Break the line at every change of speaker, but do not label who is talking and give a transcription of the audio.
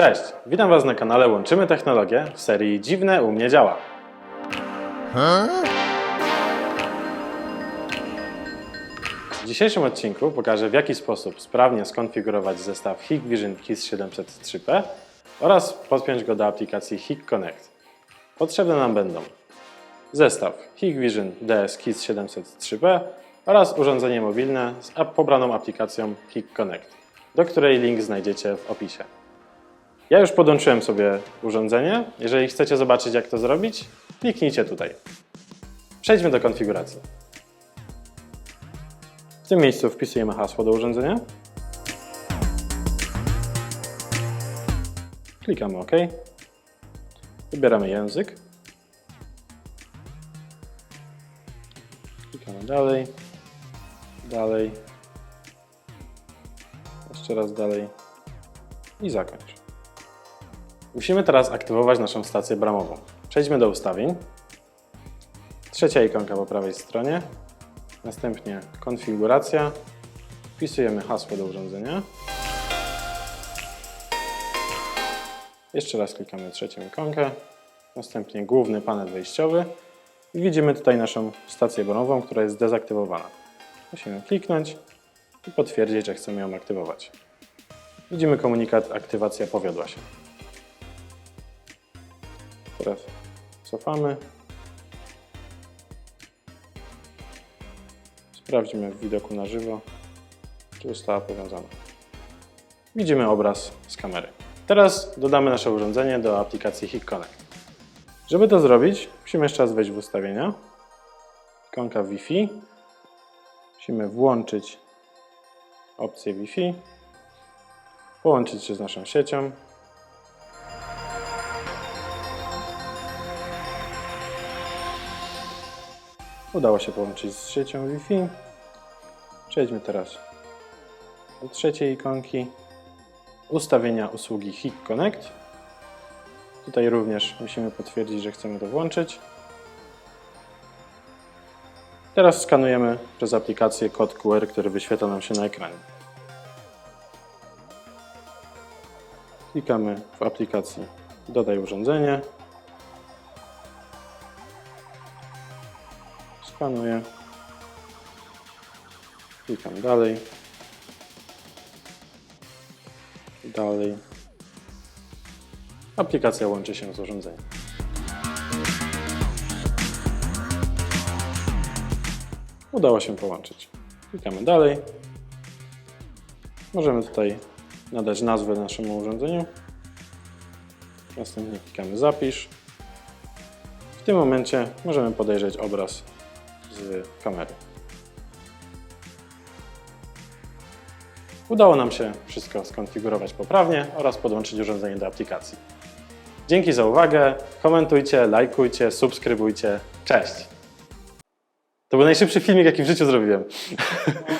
Cześć, witam Was na kanale Łączymy Technologię w serii Dziwne u mnie działa. W dzisiejszym odcinku pokażę w jaki sposób sprawnie skonfigurować zestaw Hikvision KISS 703P oraz podpiąć go do aplikacji Hik Connect. Potrzebne nam będą zestaw Hikvision DS KISS 703P oraz urządzenie mobilne z pobraną aplikacją Hik Connect, do której link znajdziecie w opisie. Ja już podłączyłem sobie urządzenie. Jeżeli chcecie zobaczyć jak to zrobić, kliknijcie tutaj. Przejdźmy do konfiguracji. W tym miejscu wpisujemy hasło do urządzenia. Klikamy OK. Wybieramy język. Klikamy dalej. Dalej. Jeszcze raz dalej. I zakończ. Musimy teraz aktywować naszą stację bramową. Przejdźmy do ustawień. Trzecia ikonka po prawej stronie. Następnie konfiguracja. Wpisujemy hasło do urządzenia. Jeszcze raz klikamy trzecią ikonkę. Następnie główny panel wejściowy. I widzimy tutaj naszą stację bramową, która jest dezaktywowana. Musimy kliknąć i potwierdzić, że chcemy ją aktywować. Widzimy komunikat aktywacja powiodła się. Teraz cofamy. Sprawdźmy w widoku na żywo, czy została powiązana. Widzimy obraz z kamery. Teraz dodamy nasze urządzenie do aplikacji Hik Connect. Żeby to zrobić, musimy jeszcze raz wejść w ustawienia. Ikonka Wi-Fi. Musimy włączyć opcję Wi-Fi. Połączyć się z naszą siecią. Udało się połączyć z siecią Wi-Fi. Przejdźmy teraz do trzeciej ikonki. Ustawienia usługi HIK Connect. Tutaj również musimy potwierdzić, że chcemy to włączyć. Teraz skanujemy przez aplikację kod QR, który wyświetla nam się na ekranie. Klikamy w aplikacji Dodaj urządzenie. Skanuję. Klikam dalej. Dalej. Aplikacja łączy się z urządzeniem. Udało się połączyć. Klikamy dalej. Możemy tutaj nadać nazwę naszemu urządzeniu. Następnie klikamy zapisz. W tym momencie możemy podejrzeć obraz z kamery. Udało nam się wszystko skonfigurować poprawnie oraz podłączyć urządzenie do aplikacji. Dzięki za uwagę. Komentujcie, lajkujcie, subskrybujcie. Cześć! To był najszybszy filmik, jaki w życiu zrobiłem.